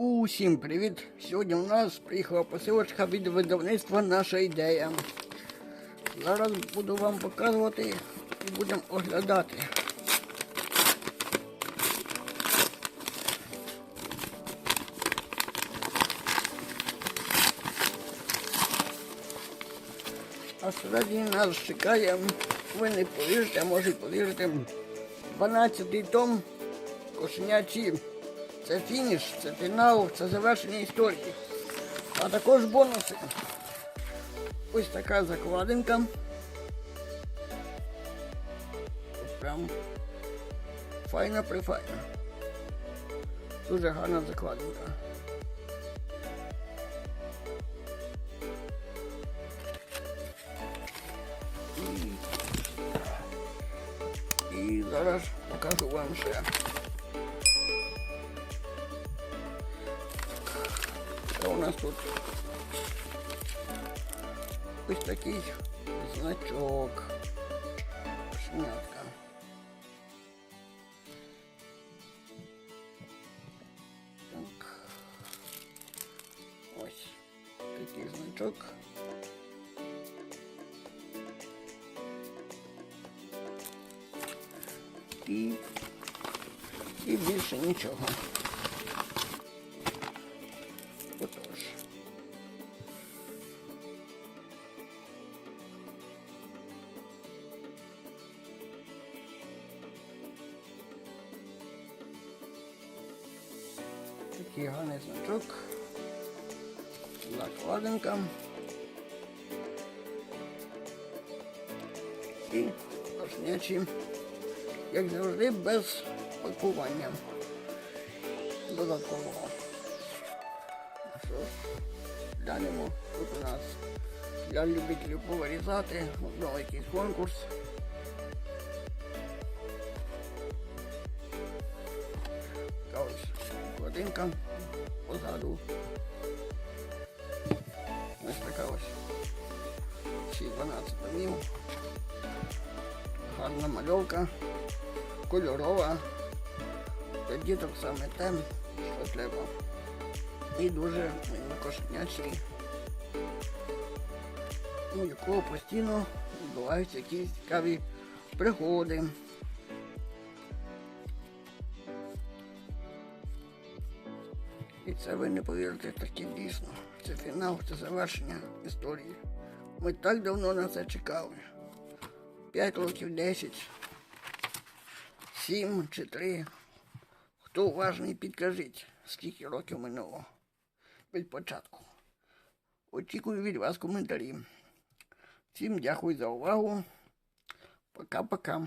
Усім привіт! Сьогодні у нас приїхала посилочка від видавництва Наша ідея. Зараз буду вам показувати і будемо оглядати. А всередині нас чекає, ви не повірите, може повірите, 12-й том кошенячі. Це фініш, це фінал, це завершення історії. А також бонуси. Ось така закладинка. Прям файна прифайна. Дуже гарна закладинка. І зараз покажу вам ще. Що у нас тут? Ось такий значок. Шнятка. Так. Ось такий значок. І, і більше нічого. Такий гарний значок. Закладинка. І кошнячі, як завжди, без пакування додаткового. Що ж, глянемо. Тут у нас для любителів повирізати, можливо, якийсь конкурс. Ось позаду. Ось така ось. Всі 12 томів. Гарна мальовка, кольорова. Для діток саме те, що треба і дуже кошенячий, у якого постійно відбуваються якісь цікаві пригоди. Це ви не повірите таки дійсно. Це фінал, це завершення історії. Ми так давно на це чекали. П'ять років, десять, сім чи три. Хто уважний, підкажіть, скільки років минуло від початку. Очікую від вас коментарі. Всім дякую за увагу. Пока-пока.